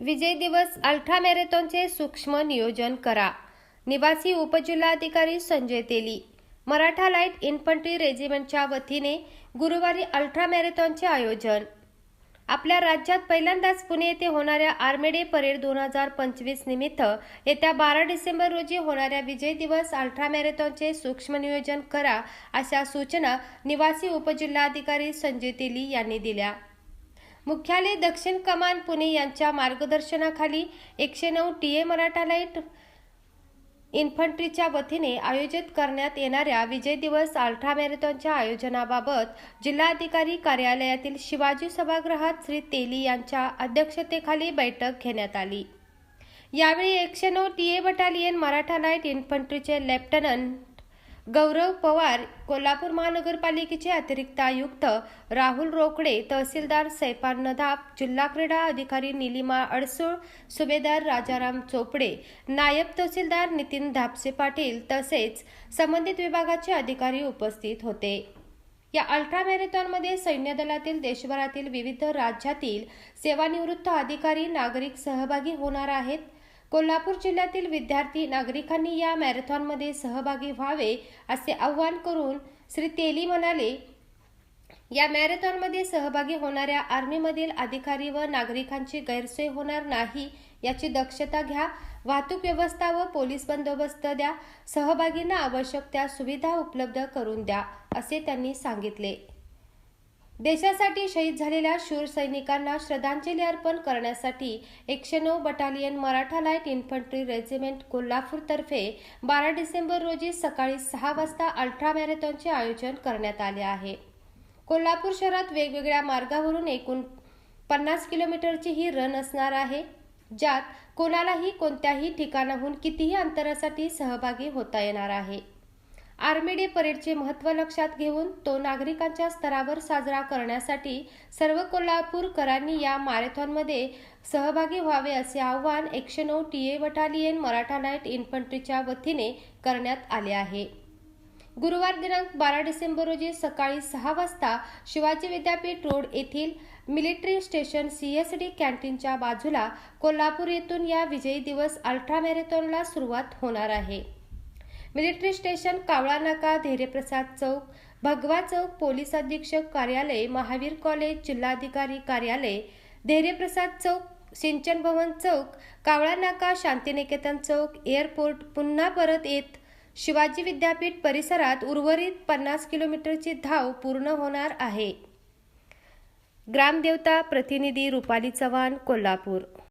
विजय दिवस अल्ट्रा मॅरेथॉनचे सूक्ष्म नियोजन करा. निवासी उपजिल्हाधिकारी संजय तेली. मराठा लाइट इन्फंट्री रेजिमेंटच्या वतीने गुरुवारी अल्ट्रा मॅरेथॉनचे आयोजन. आपल्या राज्यात पहिल्यांदाच पुणे येथे होणाऱ्या आर्मी डे परेड दोन हजार पंचवीस निमित्त येत्या बारा डिसेंबर रोजी होणाऱ्या विजय दिवस अल्ट्रा मॅरेथॉनचे सूक्ष्म नियोजन करा अशा सूचना निवासी उपजिल्हाधिकारी संजय तेली यांनी दिल्या. मुख्यालय दक्षिण कमान पुणे यांच्या मार्गदर्शनाखाली एकशे नऊ टी ए मराठा लाइट इन्फंट्रीच्या वतीने आयोजित करण्यात येणाऱ्या विजय दिवस अल्ट्रा मॅरेथॉनच्या आयोजनाबाबत जिल्हाधिकारी कार्यालयातील शिवाजी सभागृहात श्री तेली यांच्या अध्यक्षतेखाली बैठक घेण्यात आली. यावेळी एकशे नऊ T A battalion Maratha light इन्फंट्रीचे lieutenant Gaurav Pawar Kolhapur महानगरपालिकेचे अतिरिक्त आयुक्त राहुल रोकडे तहसीलदार सैपान नदाब जिल्हा क्रीडा अधिकारी निलिमा अडसूळ सुभेदार राजाराम चोपडे नायब तहसीलदार नितीन धापसे पाटील तसेच संबंधित विभागाचे अधिकारी उपस्थित होते. या अल्ट्रा मॅरेथॉनमध्ये सैन्य दलातील देशभरातील विविध राज्यातील सेवानिवृत्त अधिकारी नागरिक सहभागी होणार आहेत. कोल्हापूर जिल्ह्यातील विद्यार्थी नागरिकांनी या मॅरेथॉनमध्ये सहभागी व्हावे असे आवाहन करून श्री तेली म्हणाले या मॅरेथॉनमध्ये सहभागी होणाऱ्या आर्मीमधील अधिकारी व नागरिकांची गैरसोय होणार नाही याची दक्षता घ्या वाहतूक व्यवस्था व पोलीस बंदोबस्त द्या सहभागींना आवश्यक त्या सुविधा उपलब्ध करून द्या असे त्यांनी सांगितले. देशासाठी शहीद झालेल्या शूर सैनिकांना श्रद्धांजली अर्पण करण्यासाठी एकशे नऊ battalion Maratha light infantry regiment कोल्हापूरतर्फे बारा डिसेंबर रोजी सकाळी सहा वाजता अल्ट्रा मॅरेथॉनचे आयोजन करण्यात आले आहे. कोल्हापूर शहरात वेगवेगळ्या मार्गावरून एकूण पन्नास किलोमीटरची ही रन असणार आहे ज्यात कोणालाही कोणत्याही ठिकाणाहून कितीही अंतरासाठी सहभागी होता येणार आहे. आर्मी डे परेडचे महत्त्व लक्षात घेऊन तो नागरिकांच्या स्तरावर साजरा करण्यासाठी सर्व कोल्हापूरकरांनी या मॅरेथॉनमध्ये सहभागी व्हावे असे आवाहन एकशे नऊ T A battalion Maratha night इन्फंट्रीच्या वतीने करण्यात आले आहे. गुरुवार दिनांक बारा डिसेंबर रोजी सकाळी सहा वाजता शिवाजी विद्यापीठ रोड येथील मिलिटरी स्टेशन सीएसडी कॅन्टीनच्या बाजूला कोल्हापूर येथून या विजयी दिवस अल्ट्रा मॅरेथॉनला सुरुवात होणार आहे. मिलिटरी स्टेशन कावळा नाका धैर्यप्रसाद चौक भगवा चौक पोलीस अधीक्षक कार्यालय महावीर कॉलेज जिल्हाधिकारी कार्यालय धैर्यप्रसाद चौक सिंचन भवन चौक कावळा नाका शांतिनिकेतन चौक एअरपोर्ट पुन्हा परत येत शिवाजी विद्यापीठ परिसरात उर्वरित पन्नास किलोमीटरची धाव पूर्ण होणार आहे. ग्रामदेवता प्रतिनिधी रुपाली चव्हाण कोल्हापूर.